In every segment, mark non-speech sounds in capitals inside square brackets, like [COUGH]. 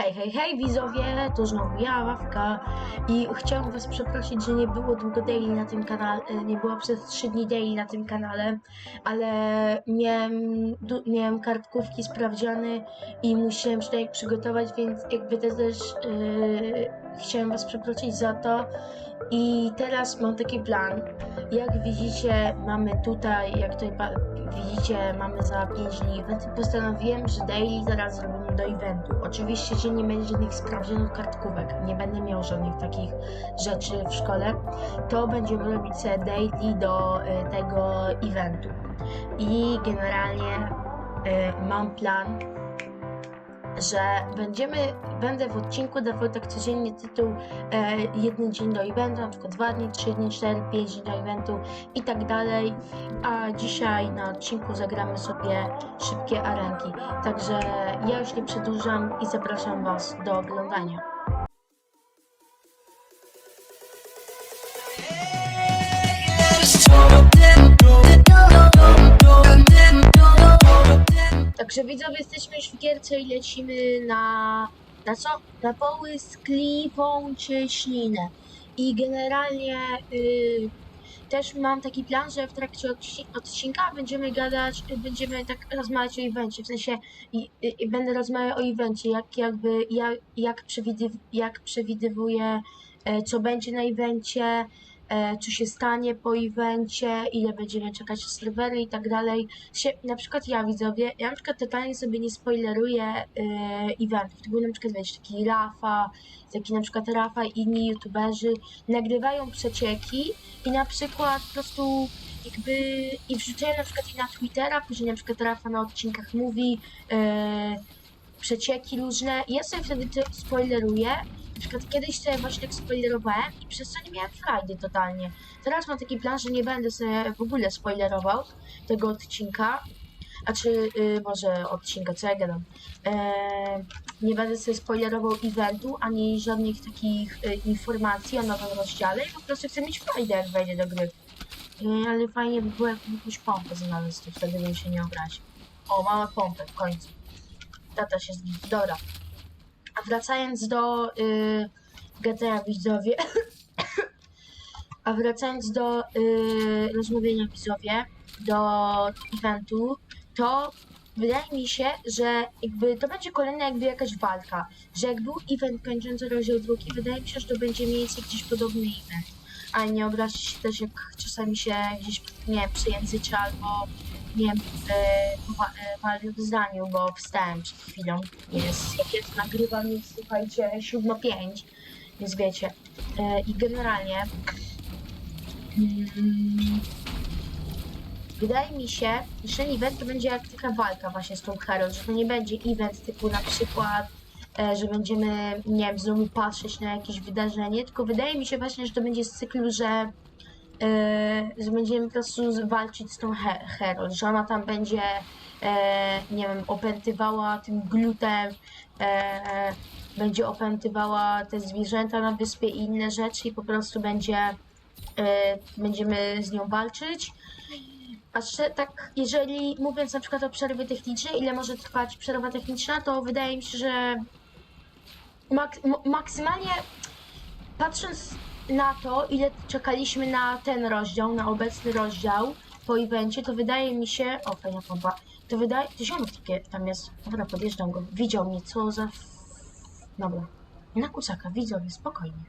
Hej, hej, hej widzowie, to znowu ja, Wawka. I chciałam was przeprosić, że nie było długo daily na tym kanale, nie było przez 3 dni daily na tym kanale, ale miałem, miałem kartkówki sprawdziane i musiałem się przygotować, więc jakby to też yy, was przeprosić za to. I teraz mam taki plan, jak widzicie mamy tutaj, jak tutaj widzicie mamy za 5 dni. I postanowiłem, że daily zaraz zrobimy do eventu. Oczywiście, że nie będzie żadnych sprawdzonych kartkówek, nie będę miał żadnych takich rzeczy w szkole, to będziemy robić sobie daily do y, tego eventu. I generalnie y, mam plan, że będziemy, będę w odcinku dawał tak codziennie tytuł e, jeden dzień do eventu, na przykład dwa dni, trzy dni, cztery, pięć dni do eventu i tak dalej. A dzisiaj na odcinku zagramy sobie szybkie arenki. Także ja już nie przedłużam i zapraszam Was do oglądania. Widzowie, jesteśmy już w gierce i lecimy na... Na co? Na połysk, klifą czy ślinę. I generalnie y, też mam taki plan, że w trakcie odci- odcinka będziemy gadać, y, będziemy tak rozmawiać o evencie, w sensie i, i, i będę rozmawiał o evencie, jak jakby, jak, jak, przewidyw, jak przewidywuję, e, co będzie na evencie, co się stanie po evencie, ile będziemy czekać na serwery i tak dalej. Na przykład ja widzowie, ja na przykład totalnie sobie nie spoileruję e, eventów. To był na przykład wiesz, taki Rafa, taki na przykład Rafa i inni youtuberzy nagrywają przecieki i na przykład po prostu jakby i wrzucają na przykład i na Twittera, później na przykład Rafa na odcinkach mówi e, przecieki różne ja sobie wtedy to spoileruję. Na przykład kiedyś sobie właśnie tak spoilerowałem i przez to nie miałem frajdy totalnie. Teraz mam taki plan, że nie będę sobie w ogóle spoilerował tego odcinka. A czy y, może odcinka, co ja gadam? Eee, nie będę sobie spoilerował eventu, ani żadnych takich y, informacji o nowym rozdziale i po prostu chcę mieć frajdę, jak wejdę do gry. Yy, ale fajnie by było, jakbym jakąś pompę to wtedy bym się nie obraził. O, mamy pompę w końcu. Tata się zginie. Dobra. A wracając do y, GTA widzowie. [COUGHS] A wracając do y, rozmawiania widzowie, do eventu, to wydaje mi się, że jakby to będzie kolejna jakby jakaś walka. Że jak był event kończący rozdział drugi, wydaje mi się, że to będzie mniej więcej gdzieś podobny event. A nie obraźcie się też, jak czasami się gdzieś, nie przyjęzyczy albo, nie wiem, e, e, walę w zdaniu, bo wstałem przed chwilą. Jest, jest nagrywam, jest, słuchajcie, 7.05, więc wiecie. E, I generalnie mm, wydaje mi się, że ten event to będzie jak taka walka właśnie z tą Herald, że to nie będzie event typu na przykład że będziemy, nie wiem, znowu patrzeć na jakieś wydarzenie, tylko wydaje mi się właśnie, że to będzie z cyklu, że, że będziemy po prostu walczyć z tą He- Herald, że ona tam będzie, e, nie wiem, opętywała tym glutem, e, będzie opętywała te zwierzęta na wyspie i inne rzeczy i po prostu będzie, e, będziemy z nią walczyć. A tak, jeżeli mówiąc na przykład o przerwie technicznej, ile może trwać przerwa techniczna, to wydaje mi się, że mak maksymalnie patrząc na to, ile czekaliśmy na ten rozdział, na obecny rozdział po evencie, to wydaje mi się. O, fajna pompa. To wydaje. To ziomek tam jest. Dobra, podjeżdżam go. Widział mnie, co za. Dobra. Na kusaka, widzowie, spokojnie.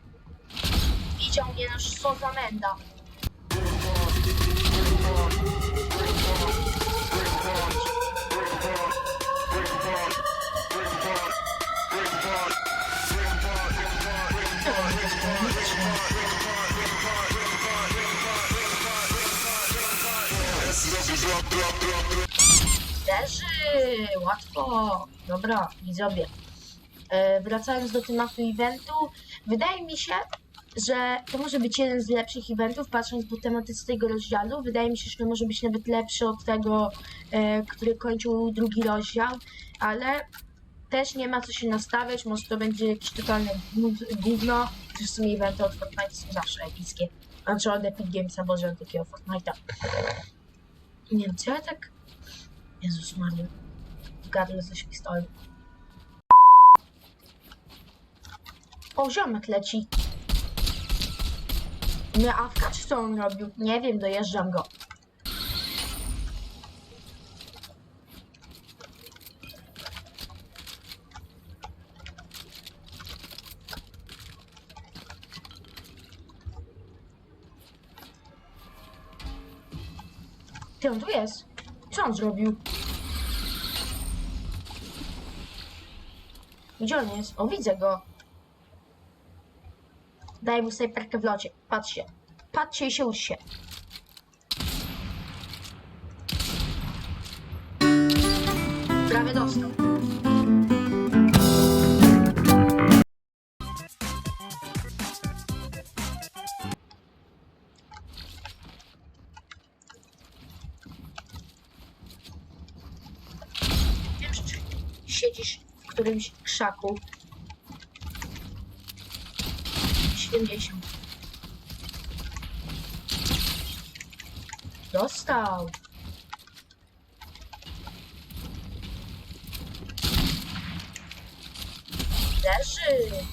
Widział mnie, no co za menda. Leży, łatwo. Dobra, widzowie. E, wracając do tematu eventu, wydaje mi się, że to może być jeden z lepszych eventów, patrząc po tematyce tego rozdziału. Wydaje mi się, że to może być nawet lepszy od tego, e, który kończył drugi rozdział, ale też nie ma co się nastawiać, może to będzie jakieś totalne gó- gówno, w sumie eventy od Fortnite są zawsze epickie. Znaczy od Epic Gamesa, boże, od takiego Fortnite'a. Nie wiem, co ja tak... Jezus Maria. W coś mi stoi. O, ziomek leci. No, a w co on robił? Nie wiem, dojeżdżam go. Ty, on tu jest. Co on zrobił? Gdzie on jest? O, widzę go. Daj mu snajperkę w locie. Patrzcie. Patrzcie i się ucz się. Prawie dostał. Krzaku. 70. Dostał. Leży.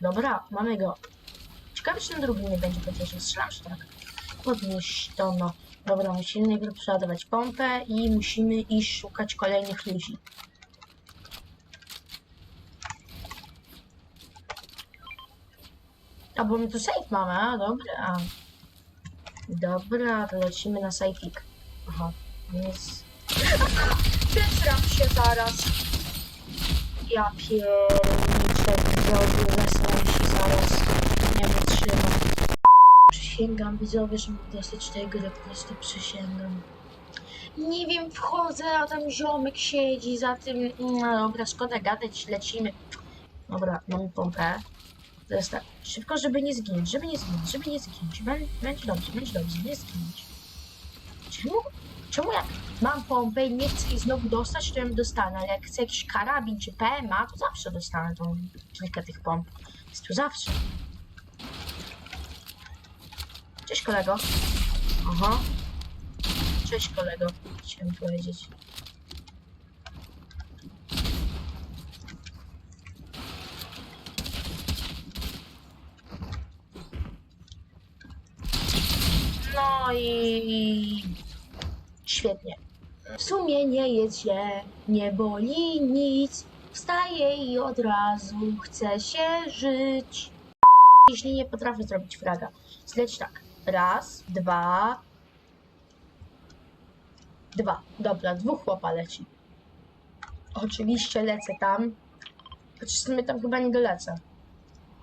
Dobra, mamy go. Ciekawe, czy ten drugi nie będzie chociaż strzelam, czy tak? Podnieś to, no. Dobra, musimy najpierw przeładować pompę i musimy iść szukać kolejnych ludzi. A bo my tu safe mamy, a dobra. Dobra, to lecimy na safeik. Aha, jest... Wysram się zaraz. Ja pierniczę, widzowie, wesram się zaraz. Nie wytrzymam. Przysięgam, widzowie, że mogę dostać tej gry, po prostu przysięgam. Nie wiem, wchodzę, a tam ziomek siedzi za tym. No dobra, szkoda gadać, lecimy. Dobra, mamy pompę. Tak, szybko, żeby nie zginąć, żeby nie zginąć, żeby nie zginąć. Bę- Będzie dobrze, będzie dobrze, nie zginąć. Czemu? Czemu jak mam pompę i nie chcę jej znowu dostać, to ją dostanę, ale jak chcę jakiś karabin czy PMA, to zawsze dostanę tą kilka tych pomp. Jest tu zawsze. Cześć kolego. Aha. Cześć kolego, chciałem powiedzieć. I świetnie. W sumie nie źle, nie boli nic. Wstaję i od razu chce się żyć. Jeśli nie potrafię zrobić fraga, zleć tak. Raz, dwa. Dwa. Dobra, dwóch chłopa leci. Oczywiście lecę tam. Chociaż w tam chyba nie dolecę.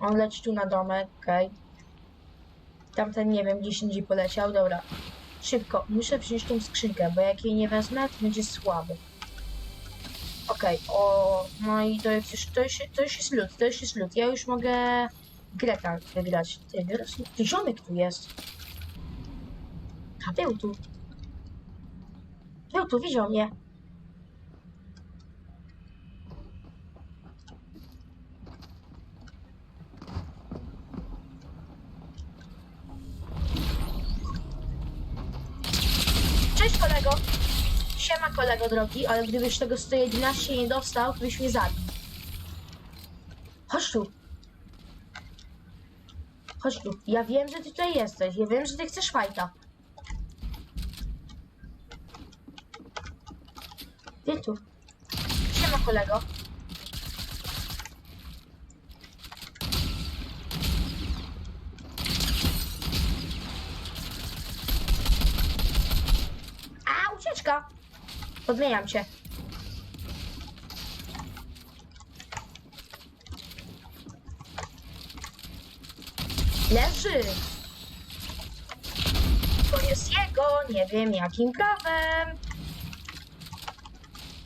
On leci tu na domek, okej. Tamten nie wiem, gdzieś indziej poleciał, dobra. Szybko, muszę przynieść tą skrzynkę, bo jak jej nie wezmę, to będzie słaby. Okej, o, no i to jest już, to już, to już jest lód, to już jest lód. Ja już mogę Greta wygrać. Ty, ty ziomek tu jest. A był tu. Był tu, widział mnie. Cześć kolego. Siema kolego drogi, ale gdybyś tego 111 nie dostał, to byś mnie zabił. Chodź tu. Chodź tu. Ja wiem, że ty tutaj jesteś. Ja wiem, że ty chcesz fajta. Ty tu. Siema kolego. A, ucieczka! Podmieniam cię. Leży! To jest jego, nie wiem jakim prawem.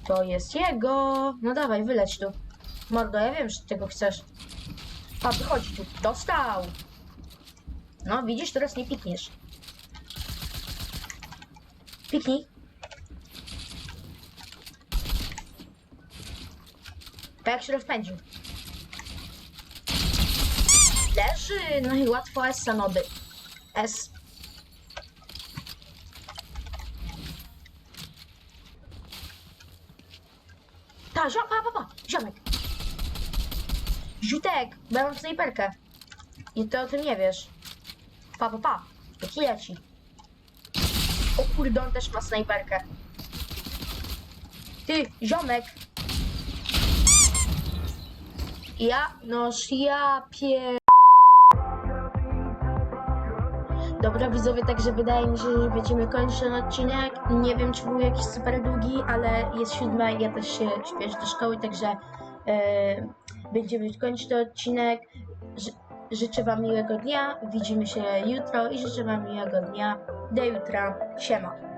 To jest jego. No dawaj, wyleć tu. Mordo, ja wiem, że tego chcesz. A, wychodzi tu. Dostał! No, widzisz, teraz nie pikniesz. Piknij. Tak się rozpędził. Leży, no i łatwo S sanoby. S. Ta, ziom, pa, pa, pa, ziomek. Ziutek, bo ja mam snajperkę. I ty o tym nie wiesz. Pa, pa, pa. To ci. O kurde, on też ma snajperkę. Ty, ziomek. Ja, noż ja pie... Dobra widzowie, także wydaje mi się, że będziemy kończyć ten odcinek. Nie wiem, czy był jakiś super długi, ale jest siódma i ja też się śpieszę do szkoły, także e, będziemy kończyć ten odcinek. Ży, życzę wam miłego dnia, widzimy się jutro i życzę wam miłego dnia. Do jutra, siema.